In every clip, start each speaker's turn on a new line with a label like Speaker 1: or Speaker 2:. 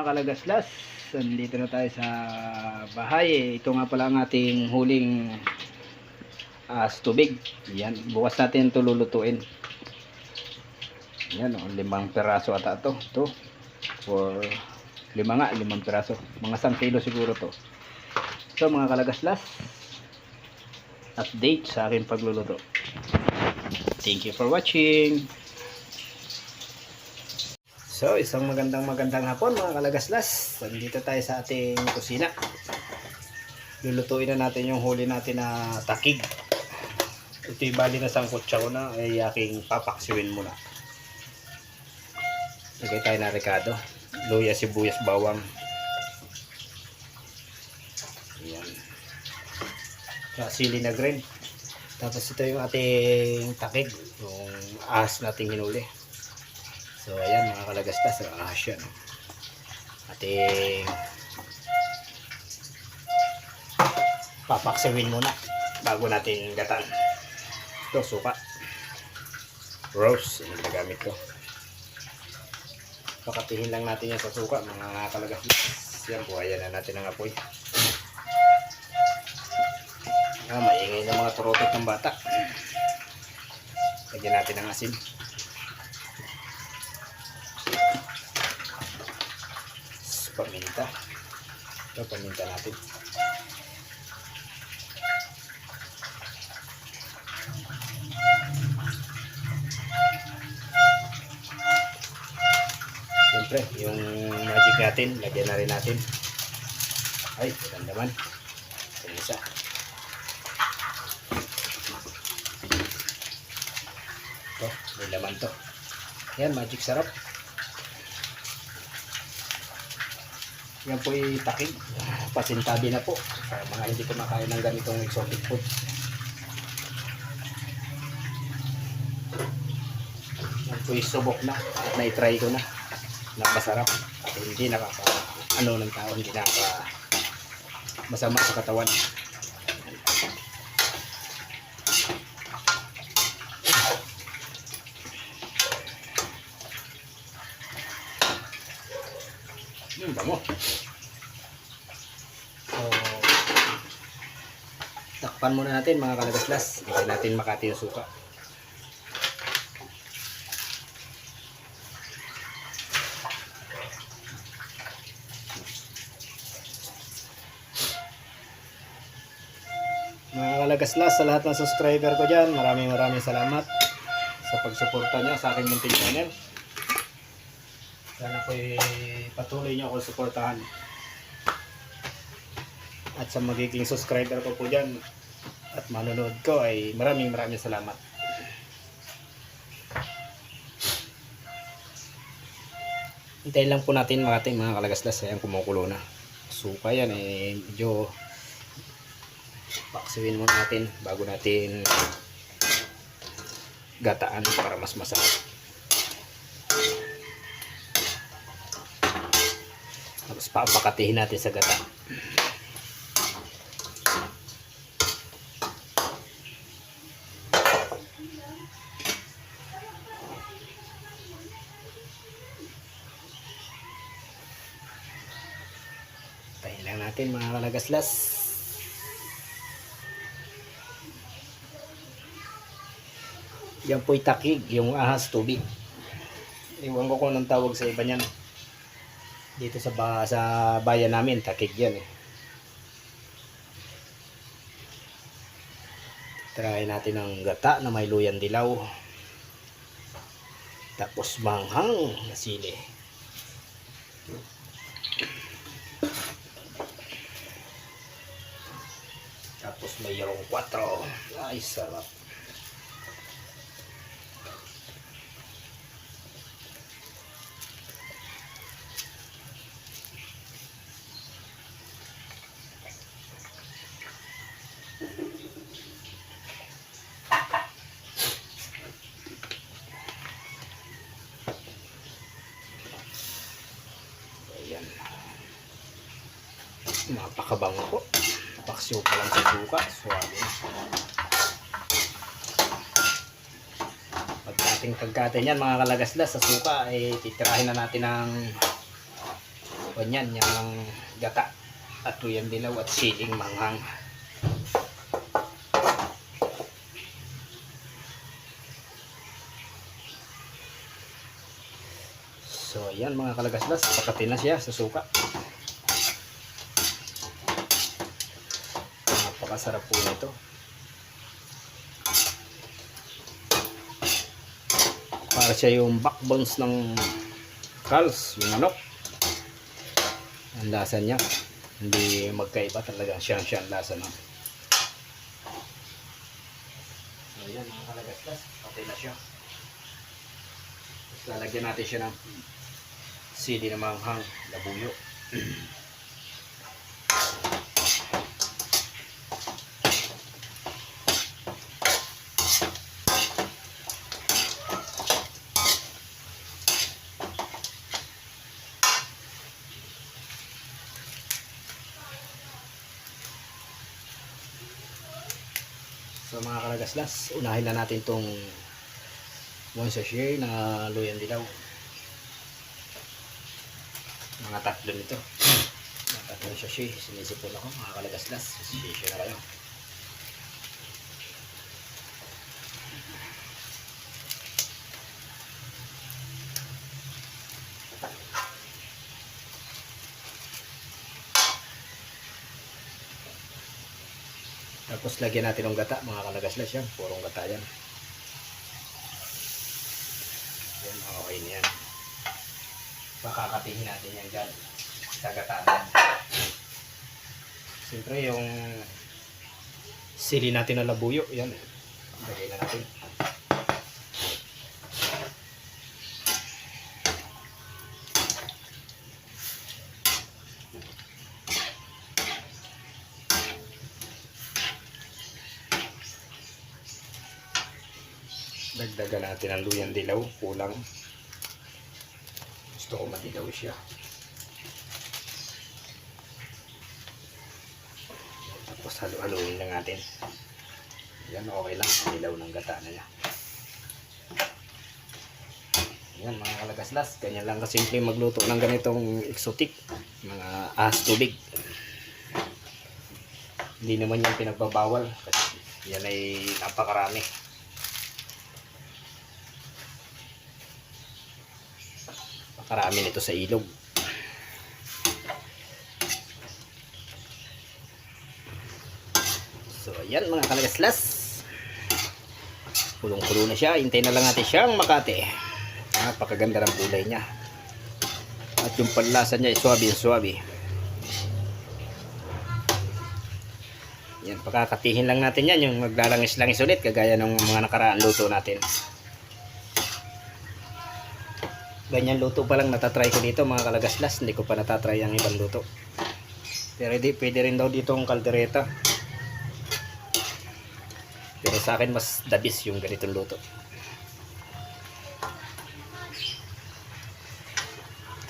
Speaker 1: mga kalagaslas, nandito na tayo sa bahay. Ito nga pala ang ating huling as tubig. Yan, bukas natin ito lulutuin. Yan, oh, limang peraso ata ito. Ito, for lima nga, limang peraso. Mga 1 kilo siguro to. So mga kalagaslas, update sa aking pagluluto. Thank you for watching. So, isang magandang magandang hapon mga kalagaslas. Nandito tayo sa ating kusina. Lulutuin na natin yung huli natin na takig. Ito yung bali na sangkot siya ko na ay aking papaksiwin muna. Lagay tayo na rekado. Luya, sibuyas, bawang. Ayan. Sili na green. Tapos ito yung ating takig. Yung ahas nating hinuli. So ayan mga kalagastas, ahas yan. Ating papaksawin muna bago natin gatan. Ito, suka. Rose, yung nagamit ko. Pakatihin lang natin yan sa suka mga kalagastas. Yan, buhayan na natin ang apoy. Ah, maingay ng mga turotot ng bata. Lagyan natin ng asin. Paminta. Ito paminta natin. Siyempre yung magic natin lagyan na rin natin. Ay maganda man yung isa. Ito may laman to. Yan magic sarap Yan po ay takig. Pasintabi na po sa mga hindi kumakain ng ganitong exotic food. Yan po ay subok na at na-try ko na. Napasarap at hindi nakaka ano ng tao hindi nakaka masama sa katawan. Hmm, bango. So, takpan muna natin mga kalagaslas. Hindi natin makati yung suka. Mga kalagaslas, sa lahat ng subscriber ko dyan, maraming maraming salamat sa pagsuporta nyo sa aking munting channel. Sana po patuloy nyo ako suportahan. At sa magiging subscriber ko po dyan at manonood ko ay maraming maraming salamat. Hintayin lang po natin mga ating mga kalagaslas ayan kumukulo na. Suka yan eh medyo paksiwin muna natin bago natin gataan para mas masarap. Tapos papakatihin natin sa gata. Tayin lang natin mga kalagaslas. Yan po'y takig, yung ahas tubig. Iwan ko kung anong tawag sa iba niyan dito sa ba sa bayan namin takig yan eh try natin ng gata na may luyan dilaw tapos manghang na sili mayroong 4 ay sarap. Napakabango po. Paksiw pa lang sa suka. Suwabe. Pag ating pagkatin yan mga kalagaslas sa suka ay titirahin na natin ng kanyan yung gata at tuyang dilaw at siling manghang. So ayan mga kalagaslas, pakatin na siya sa suka. Napakasarap po nito. Para siya yung backbones ng Carls, yung manok. Ang lasa niya. Hindi magkaiba talaga siya siya ang lasa ng. So ayan mga kalagaslas, patay na siya. Tapos lalagyan natin siya ng sili na manghang, labuyo. So mga kalagaslas, unahin na natin tong one sachet na luyan dilaw. Mga tatlo nito. Mga tatlong sachet. Sinisipon ako mga kalagaslas. Sisisyo na kayo. Tapos lagyan natin ng gata mga kalagaslas yan. Purong gata yan. Yan, okay na yan. Pakakatihin natin yan dyan sa gata yan. Siyempre yung sili natin na labuyo, yan. Lagay na natin. Natin ang luyang dilaw, kulang. Gusto ko madilaw siya. Tapos halo-haloin lang natin. Yan, okay lang. Dilaw ng gata na niya. Yan mga kalagaslas. Ganyan lang kasimple magluto ng ganitong exotic. Mga ahas tubig. Hindi naman yung pinagbabawal. Kasi yan ay napakarami. Napakarami nito sa ilog. So, ayan mga kalagaslas. Kulong-kulo na siya. Hintay na lang natin siyang makate. Napakaganda ng kulay niya. At yung panlasa niya swabe-swabe. Yan, pakakatihin lang natin yan. Yung maglalangis-langis ulit. Kagaya ng mga nakaraan luto natin. Ganyan luto pa lang natatry ko dito mga kalagaslas. Hindi ko pa natatry ang ibang luto. Pero di, pwede rin daw dito ang kaldereta. Pero sa akin mas dabis yung ganitong luto.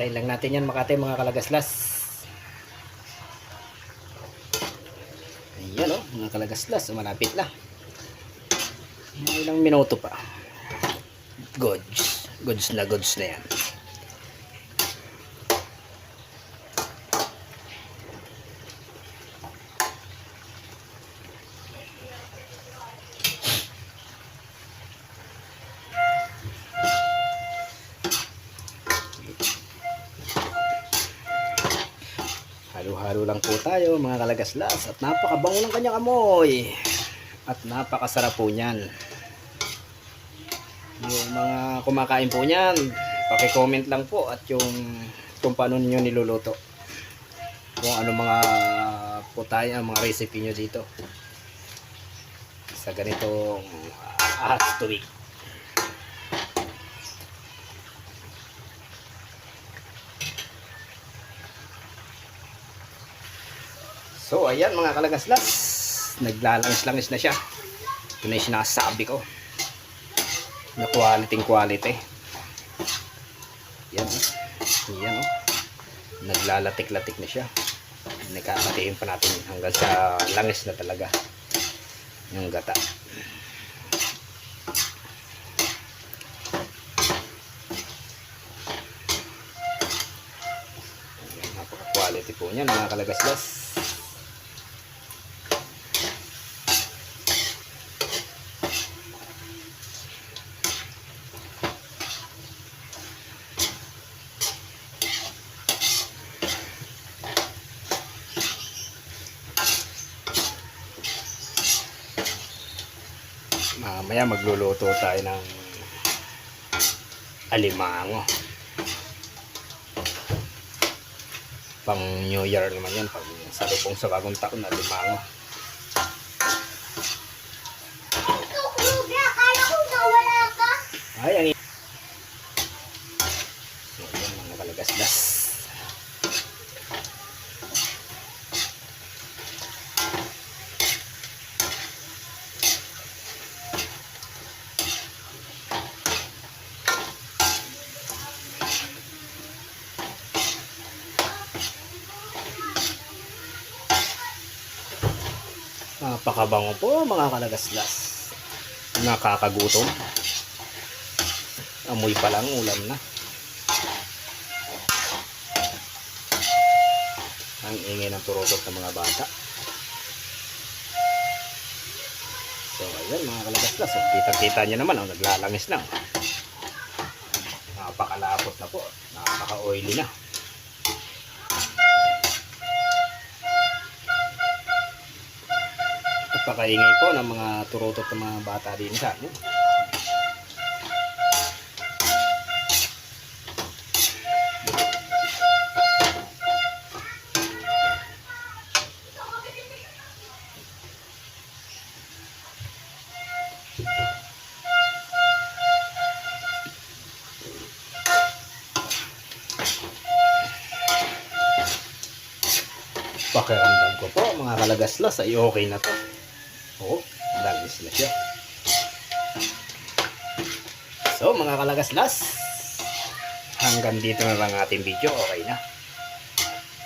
Speaker 1: Tayo lang natin yan makate mga kalagaslas. Ayan o, oh, mga kalagaslas. Malapit na. Ilang minuto pa. Goods. Goods na goods na yan. Halo-halo lang po tayo mga kalagaslas at napakabango ng kanyang amoy at napakasarap po niyan. Yung mga kumakain po niyan, paki-comment lang po at yung kung paano niyo niluluto. Kung ano mga putay, ang mga recipe niyo dito. Sa ganitong ahas tuwig. So, ayan mga kalagaslas. Naglalangis-langis na siya. Ito na yung sinasabi ko. Na quality quality. Yan. oh. Yan oh. Naglalatik-latik na siya. Nakakatiin pa natin hanggang sa langis na talaga. Yung gata. Ayan, quality po niyan mga kalagaslas. Mamaya magluluto tayo ng alimango. Pang New Year naman yan. Pag salubong sa bagong taon, alimango. Ay, ang So, yan mga kalagaslas. Napakabango po mga kalagaslas. Nakakagutom. Amoy pa lang ulam na. Ang ingay ng turotot ng mga bata. So, ayan mga kalagaslas. So, kita-kita nyo naman, oh, naglalangis na. Napakalapot na po. Napaka-oily na. Napakaingay po ng mga turotot ng mga bata din sa atin. Pakiramdam ko po mga kalagaslas ay okay na to. Oo, dami sila siya. So mga kalagaslas, hanggang dito na lang ating video, okay na.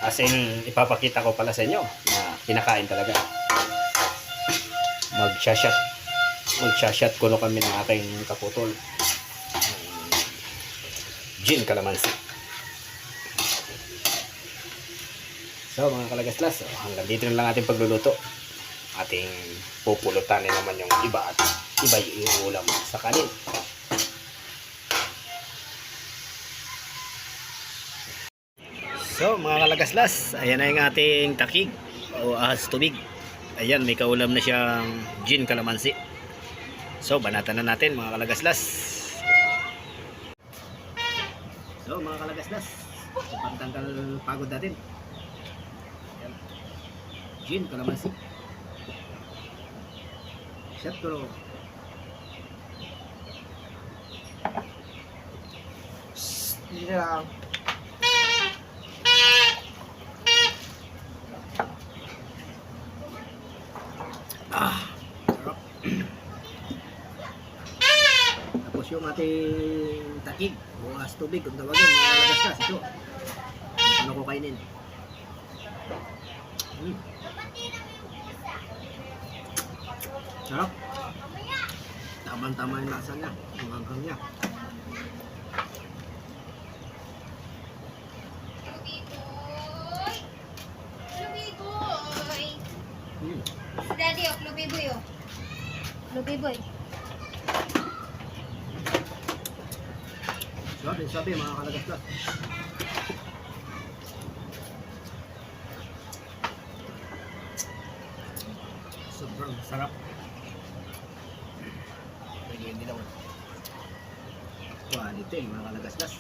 Speaker 1: As in, ipapakita ko pala sa inyo na kinakain talaga. Mag-shot, mag-shot ko kami ng aking kaputol. Gin Calamansi. So mga kalagaslas, hanggang dito na lang ating pagluluto. Ating pupulutan na naman yung iba at iba yung ulam sa kanin. So mga kalagaslas, ayan na yung ating takig o ahas tubig. Ayan, may kaulam na siyang gin calamansi. So banatan na natin mga kalagaslas. So mga kalagaslas, pagtanggal pagod natin. Ayan. Gin calamansi. Ko.
Speaker 2: Hindi na lang.
Speaker 1: Ah. Tapos yung ating takig o as tubig kung tawagin mga kalagaslas ito. Ano ko kainin? Mm. Sarap. Tamang-tama yung lasa niya. Yung hanggang niya. Mm.
Speaker 2: Si Daddy, oh, Lubiboy, oh. Lubiboy.
Speaker 1: Sabi, sabi mga kalagaslas. Sobrang sarap. Pwede hindi lang. Quality mga kalagaslas.